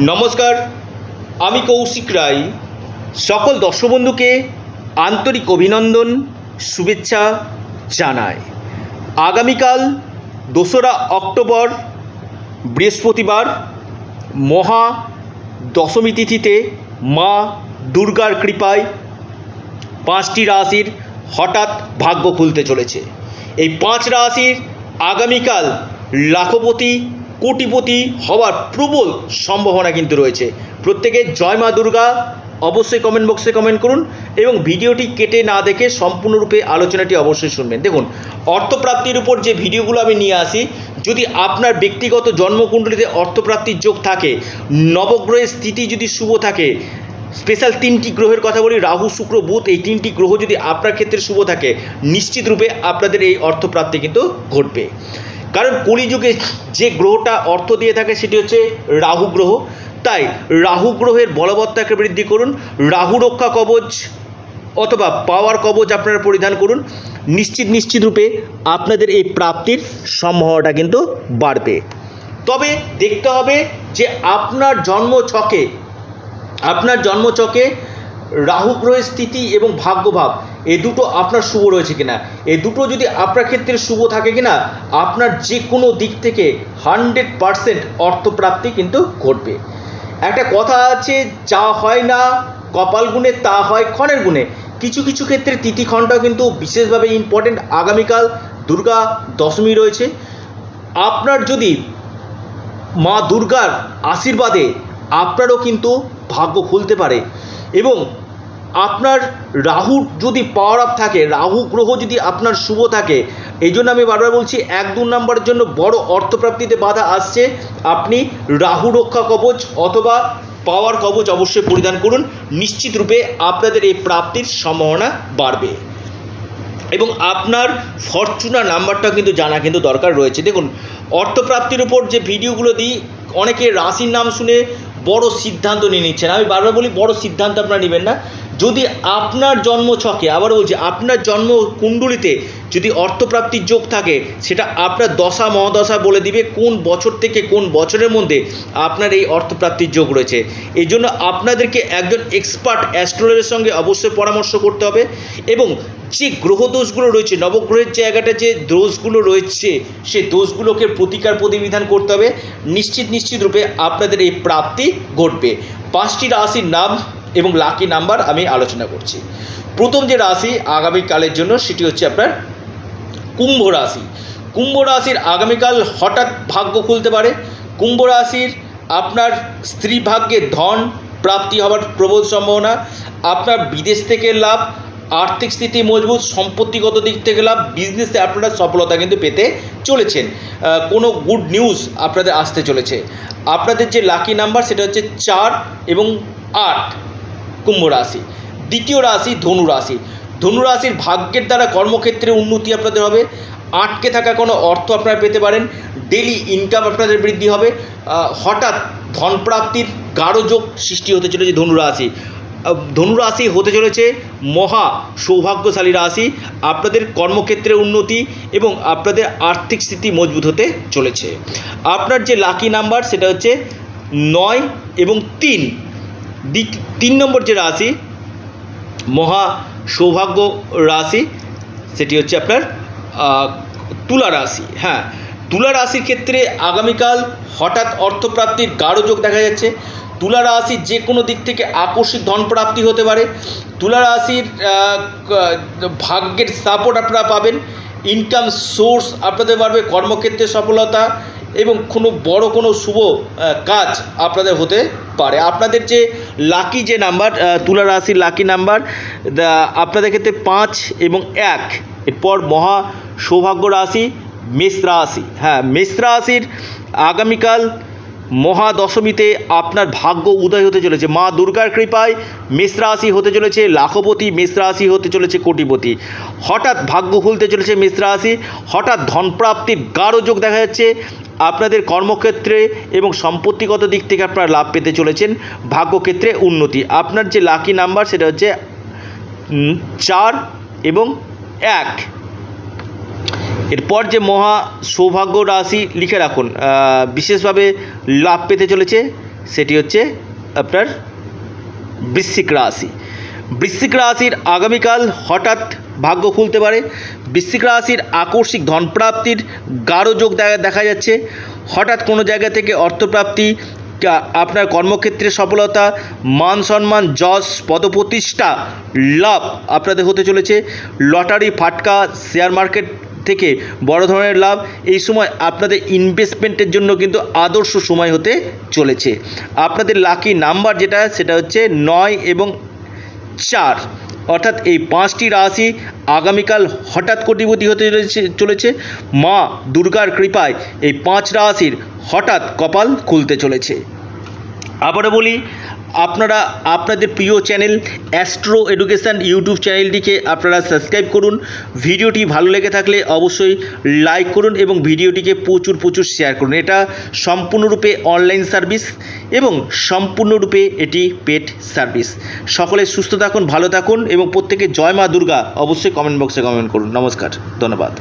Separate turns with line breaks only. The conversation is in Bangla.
নমস্কার, আমি কৌশিক রায়। সকল দর্শক বন্ধুকে আন্তরিক অভিনন্দন, শুভেচ্ছা জানাই। আগামীকাল দোসরা অক্টোবর, বৃহস্পতিবার, মহা দশমী তিথিতে মা দুর্গার কৃপায় পাঁচটি রাশির হঠাৎ ভাগ্য খুলতে চলেছে। এই পাঁচ রাশির আগামীকাল লাখপতি কোটিপতি হওয়ার প্রবল সম্ভাবনা কিন্তু রয়েছে। প্রত্যেকে জয় মা দুর্গা, অবশ্যই কমেন্ট বক্সে কমেন্ট করুন এবং ভিডিওটি কেটে না দেখে সম্পূর্ণরূপে আলোচনাটি অবশ্যই শুনবেন। দেখুন, অর্থপ্রাপ্তির উপর যে ভিডিওগুলো আমি নিয়ে আসি, যদি আপনার ব্যক্তিগত জন্মকুণ্ডলিতে অর্থপ্রাপ্তির যোগ থাকে, নবগ্রহের স্থিতি যদি শুভ থাকে স্পেশাল তিনটি গ্রহের কথা বলি, রাহু, শুক্র, বুধ, এই তিনটি গ্রহ যদি আপনার ক্ষেত্রে শুভ থাকে, নিশ্চিতরূপে আপনাদের এই অর্থপ্রাপ্তি কিন্তু ঘটবে। কারণ কলিযুগে যে গ্রহটা অর্থ দিয়ে থাকে সেটি হচ্ছে রাহু গ্রহ। তাই রাহু গ্রহের বলবত্তাকে বৃদ্ধি করুন, রাহু রক্ষা কবচ অথবা পাওয়ার কবচ আপনারা পরিধান করুন। নিশ্চিত নিশ্চিত রূপে আপনাদের এই প্রাপ্তির সম্ভাবনাটা কিন্তু বাড়বে। তবে দেখতে হবে যে আপনার জন্ম ছকে আপনার জন্মচকে রাহু গ্রহের স্থিতি এবং ভাগ্যভাব, এ দুটো আপনার শুভ রয়েছে কিনা? এ দুটো যদি আপনার ক্ষেত্রে শুভ থাকে কিনা, আপনার যে কোনো দিক থেকে হান্ড্রেড পারসেন্ট অর্থপ্রাপ্তি কিন্তু ঘটবে। একটা কথা আছে, যা হয় না কপাল গুণে, তা হয় ক্ষণের গুণে। কিছু কিছু ক্ষেত্রে তিথিক্ষণটাও কিন্তু বিশেষভাবে ইম্পর্টেন্ট আগামীকাল দুর্গা দশমী রয়েছে। আপনার যদি মা দুর্গার আশীর্বাদে আপনারও কিন্তু ভাগ্য খুলতে পারে। এবং আপনার রাহুর যদি পাওয়ার আপ থাকে, রাহু গ্রহ যদি আপনার শুভ থাকে এই জন্য আমি বারবার বলছি, এক দু নম্বরের জন্য বড় অর্থপ্রাপ্তিতে বাধা আসছে। আপনি রাহু রক্ষা কবচ অথবা পাওয়ার কবচ অবশ্যই পরিধান করুন। নিশ্চিত রূপে আপনাদের এই প্রাপ্তির সম্ভাবনা বাড়বে। এবং আপনার ফরচুনার নাম্বারটা কিন্তু জানা কিন্তু দরকার রয়েছে। দেখুন, অর্থপ্রাপ্তির উপর যে ভিডিওগুলো দিই, অনেকে রাশির নাম শুনে বড় সিদ্ধান্ত নিয়ে নিচ্ছেন। আমি বারবার বলি বড় সিদ্ধান্ত আপনারা নেবেন না। যদি আপনার জন্ম ছকে, আবার বলছি, আপনার জন্ম কুণ্ডলিতে যদি অর্থপ্রাপ্তির যোগ থাকে, সেটা আপনার দশা, মহাদশা বলে দিবে কোন বছর থেকে কোন বছরের মধ্যে আপনার এই অর্থপ্রাপ্তির যোগ রয়েছে। এই জন্য আপনাদেরকে একজন এক্সপার্ট অ্যাস্ট্রোলজের সঙ্গে অবশ্যই পরামর্শ করতে হবে এবং যে গ্রহ দোষগুলো রয়েছে, নবগ্রহের জায়গাটা যে দোষগুলো রয়েছে, সে দোষগুলোকে প্রতিকার প্রতিবিধান করতে হবে। নিশ্চিত নিশ্চিত রূপে আপনাদের এই প্রাপ্তি ঘটবে। পাঁচটি রাশির নাম এবং লাকি নাম্বার আমি আলোচনা করছি। প্রথম যে রাশি আগামীকালের জন্য, সেটি হচ্ছে আপনার কুম্ভ রাশি। কুম্ভ রাশির আগামীকাল হঠাৎ ভাগ্য খুলতে পারে। কুম্ভ রাশির আপনার স্ত্রী ভাগ্যে ধন প্রাপ্তি হওয়ার প্রবল সম্ভাবনা। আপনার বিদেশ থেকে লাভ, আর্থিক স্থিতি মজবুত, সম্পত্তিগত দিক থেকে লাভ বিজনেসে আপনারা সফলতা কিন্তু পেতে চলেছেন। কোনো গুড নিউজ আপনাদের আসতে চলেছে। আপনাদের যে লাকি নাম্বার সেটা হচ্ছে চার এবং আট। কুম্ভ রাশি। দ্বিতীয় রাশি ধনু রাশি। ধনু রাশির ভাগ্যের দ্বারা কর্মক্ষেত্রে উন্নতি আপনাদের হবে। আটকে থাকা কোনো অর্থ আপনারা পেতে পারেন। ডেলি ইনকাম আপনাদের বৃদ্ধি হবে। হঠাৎ ধনপ্রাপ্তির গাঢ় যোগ সৃষ্টি হতে চলেছে ধনু রাশি। ধনু রাশি হতে চলেছে মহা সৌভাগ্যশালী রাশি। আপনাদের কর্মক্ষেত্রে উন্নতি এবং আপনাদের আর্থিক স্থিতি মজবুত হতে চলেছে। আপনার যে লাকি নাম্বার সেটা হচ্ছে নয় এবং তিন। তিন নম্বর যে রাশি, মহা সৌভাগ্য রাশি, সেটি হচ্ছে আপনার তুলা রাশি। হ্যাঁ তুলা রাশির ক্ষেত্রে আগামীকাল হঠাৎ অর্থপ্রাপ্তির গাঢ় যোগ দেখা যাচ্ছে। তুলা রাশির যে কোনো দিক থেকে আকস্মিক ধনপ্রাপ্তি হতে পারে। তুলা রাশির ভাগ্যের সাপোর্ট আপনারা পাবেন। ইনকাম সোর্স আপনাদের বাড়বে কর্মক্ষেত্রে সফলতা এবং কোনো বড় কোনো শুভ কাজ আপনাদের হতে পারে। আপনাদের যে লাকি যে নাম্বার তুলা রাশির লাকি নাম্বার আপনাদের ক্ষেত্রে পাঁচ এবং এক। এরপর মহা সৌভাগ্য রাশি, মেষ রাশি। হ্যাঁ মেষ রাশির আগামীকাল মহাদশমীতে আপনার ভাগ্য উদয় হতে চলেছে। মা দুর্গার কৃপায় মেষ রাশি হতে চলেছে, লাখপতি মেষ রাশি হতে চলেছে, কোটিপতি। হঠাৎ ভাগ্য খুলতে চলেছে মেষ রাশি, হঠাৎ ধনপ্রাপ্তির গাঢ় যোগ দেখা যাচ্ছে আপনাদের কর্মক্ষেত্রে এবং সম্পত্তিগত দিক থেকে আপনারা লাভ পেতে চলেছেন, ভাগ্যক্ষেত্রে উন্নতি। আপনার যে লাকি নাম্বার সেটা হচ্ছে চার এবং এক। এরপর যে মহা সৌভাগ্য রাশি লিখে রাখুন বিশেষভাবে লাভ পেতে চলেছে সেটি হচ্ছে আপনার বৃশ্চিক রাশি। বৃশ্চিক রাশির আগামীকাল হঠাৎ ভাগ্য খুলতে পারে। বৃশ্চিক রাশির আকস্মিক ধনপ্রাপ্তির গাঢ় যোগ দেখা যাচ্ছে। হঠাৎ কোনো জায়গা থেকে অর্থপ্রাপ্তি আপনার কর্মক্ষেত্রে সফলতা, মান সম্মান, যশ, পদপ্রতিষ্ঠা, লাভ আপনাদের হতে চলেছে। লটারি, ফাটকা, শেয়ার মার্কেট থেকে বড় ধরনের লাভ। এই সময় আপনাদের ইনভেস্টমেন্টের জন্য কিন্তু আদর্শ সময় হতে চলেছে। আপনাদের লাকি নাম্বার যেটা, সেটা হচ্ছে নয় এবং চার। অর্থাৎ এই পাঁচটি রাশি আগামীকাল হঠাৎ কোটিপতি হতে চলেছে চলেছে। মা দুর্গার কৃপায় এই পাঁচ রাশির হঠাৎ কপাল খুলতে চলেছে। আবারও বলি আপনারা, আপনাদের প্রিয় চ্যানেল অ্যাস্ট্রো এডুকেশান ইউটিউব চ্যানেলটিকে আপনারা সাবস্ক্রাইব করুন। ভিডিওটি ভালো লেগে থাকলে অবশ্যই লাইক করুন এবং ভিডিওটিকে প্রচুর প্রচুর শেয়ার করুন। এটা সম্পূর্ণরূপে অনলাইন সার্ভিস এবং সম্পূর্ণরূপে এটি পেড সার্ভিস। সকলে সুস্থ থাকুন, ভালো থাকুন এবং প্রত্যেকে জয় মা দুর্গা। অবশ্যই কমেন্ট বক্সে কমেন্ট করুন। নমস্কার, ধন্যবাদ।